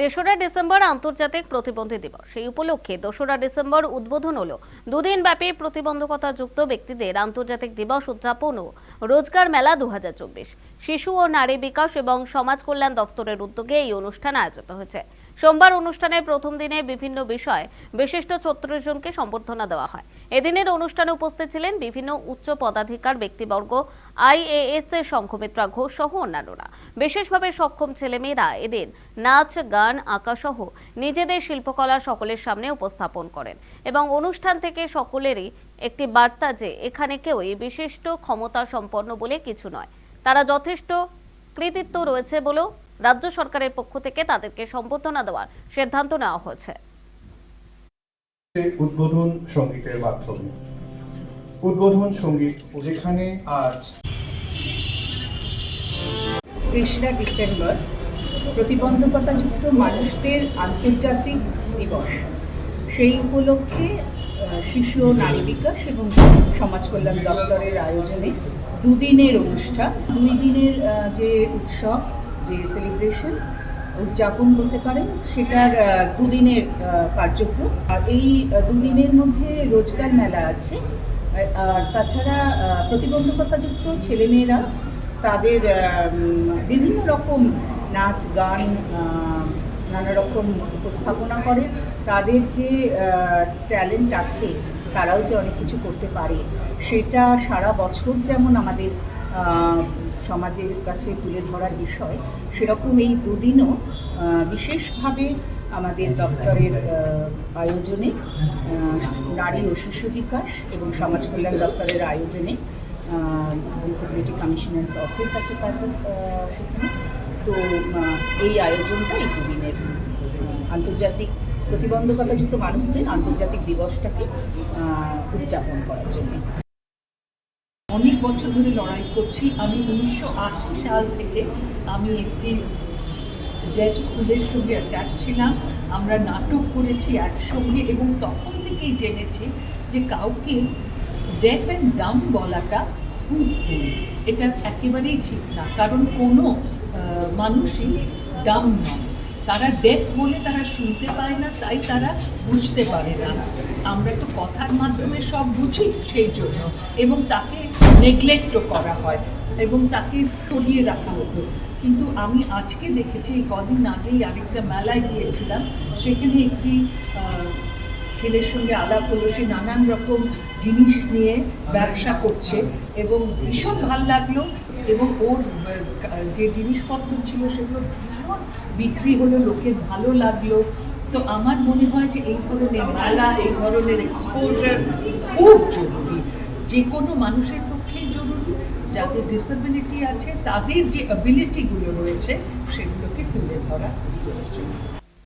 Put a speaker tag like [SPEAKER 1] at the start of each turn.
[SPEAKER 1] তেসরা ডিসেম্বর আন্তর্জাতিক প্রতিবন্ধী দিবস। সেই উপলক্ষে দোসরা ডিসেম্বর উদ্বোধন হলো দুদিন ব্যাপী প্রতিবন্ধকতা যুক্ত ব্যক্তিদের আন্তর্জাতিক দিবস উদযাপন ও রোজগার মেলা দু হাজার চব্বিশ। শিশু ও নারী বিকাশ এবং সমাজ কল্যাণ দপ্তরের উদ্যোগে এই অনুষ্ঠান আয়োজিত হয়েছে। সোমবার অনুষ্ঠানের প্রথম দিনে বিভিন্ন বিষয়ে বিশিষ্ট ছত্রিশ জনকে সম্বর্ধনা দেওয়া হয়। এদিনের অনুষ্ঠানে উপস্থিত ছিলেন বিভিন্ন উচ্চ পদাধিকার ব্যক্তিবর্গ, আইএএস এর শঙ্খমিত্রা ঘোষ সহ অন্যান্যরা। বিশেষভাবে সক্ষম ছেলেমেয়েরা এদিন নাচ, গান আঁকা সহ নিজেদের শিল্পকলা সকলের সামনে উপস্থাপন করেন এবং অনুষ্ঠান থেকে সকলেরই একটি বার্তা যে এখানে কেউই বিশিষ্ট ক্ষমতা সম্পন্ন বলে কিছু নয়। তারা যথেষ্ট কৃতিত্ব রয়েছে বলেও রাজ্য সরকারের পক্ষ থেকে তাদেরকে সম্বর্ধনা দেওয়ার সিদ্ধান্ত নেওয়া হয়েছে।
[SPEAKER 2] উদ্বোধন সঙ্গীতের মাধ্যমে। উদ্বোধন সংগীত যেখানে আজ
[SPEAKER 3] তেসরা ডিসেম্বর প্রতিবন্ধকতাযুক্ত মানুষদের আন্তর্জাতিক দিবস। সেই উপলক্ষে শিশু ও নারী বিকাশ এবং সমাজ কল্যাণ দপ্তরের আয়োজনে দুদিনের অনুষ্ঠান। দুই দিনের যে উৎসব, যে সেলিব্রেশন উদযাপন করতে পারেন, সেটার দুদিনের কার্যক্রম। আর এই দুদিনের মধ্যে রোজগার মেলা আছে। আর- তাছাড়া প্রতিবন্ধকতাযুক্ত ছেলেমেয়েরা তাদের বিভিন্ন রকম নাচ, গান নানা রকম উপস্থাপনা করে। তাদের যে ট্যালেন্ট আছে, তারাও যে অনেক কিছু করতে পারে, সেটা সারা বছর যেমন আমাদের সমাজের কাছে তুলে ধরার বিষয়, সেরকম এই দুদিনও বিশেষভাবে আমাদের দপ্তরের আয়োজনে নারী ও শিশু বিকাশ এবং সমাজ কল্যাণ দপ্তরের আয়োজনে ডিসেবিলিটি কমিশনার্স অফিস আছে আহ, সেখানে। তো এই আয়োজনটা এই দুদিনের আন্তর্জাতিক প্রতিবন্ধকতাযুক্ত মানুষদের আন্তর্জাতিক দিবসটাকে উদযাপন করার জন্য।
[SPEAKER 4] অনেক বছর ধরে লড়াই করছি। আমি উনিশশো আশি সাল থেকে আমি একটি ডেফ স্কুলের সঙ্গে অ্যাটাচ ছিলাম। আমরা নাটক করেছি একসঙ্গে এবং তখন থেকেই জেনেছি যে কাউকে ডেফ অ্যান্ড ডাম বলাটা খুব ভুল এটা একেবারেই ঠিক না। কারণ কোনো মানুষই ডাম নয়। তারা ডেফ বলে তারা শুনতে পায় না, তাই তারা বুঝতে পারে না। আমরা তো কথার মাধ্যমে সব বুঝি সেই জন্য। এবং তাকে নেগলেক্টও করা হয় এবং তাকে সরিয়ে রাখা হতো। কিন্তু আমি আজকে দেখেছি কদিন আগেই আরেকটা মেলায় গিয়েছিলাম, সেখানে একটি ছেলের সঙ্গে আলাপ হলো, সে নানান রকম জিনিস নিয়ে ব্যবসা করছে এবং ভীষণ ভালো লাগল এবং ওর যে জিনিসপত্র ছিল সেগুলো ভীষণ বিক্রি হলো, লোকের ভালো লাগল। তো আমার মনে হয় যে এই ধরনের মেলা, এই ধরনের এক্সপোজার খুব জরুরি। যে কোনো মানুষের পক্ষেই জরুরি, যাদের ডিসেবিলিটি আছে, তাদের যে অ্যাবিলিটিগুলো রয়েছে, সেগুলোকে তুলে ধরা প্রয়োজন।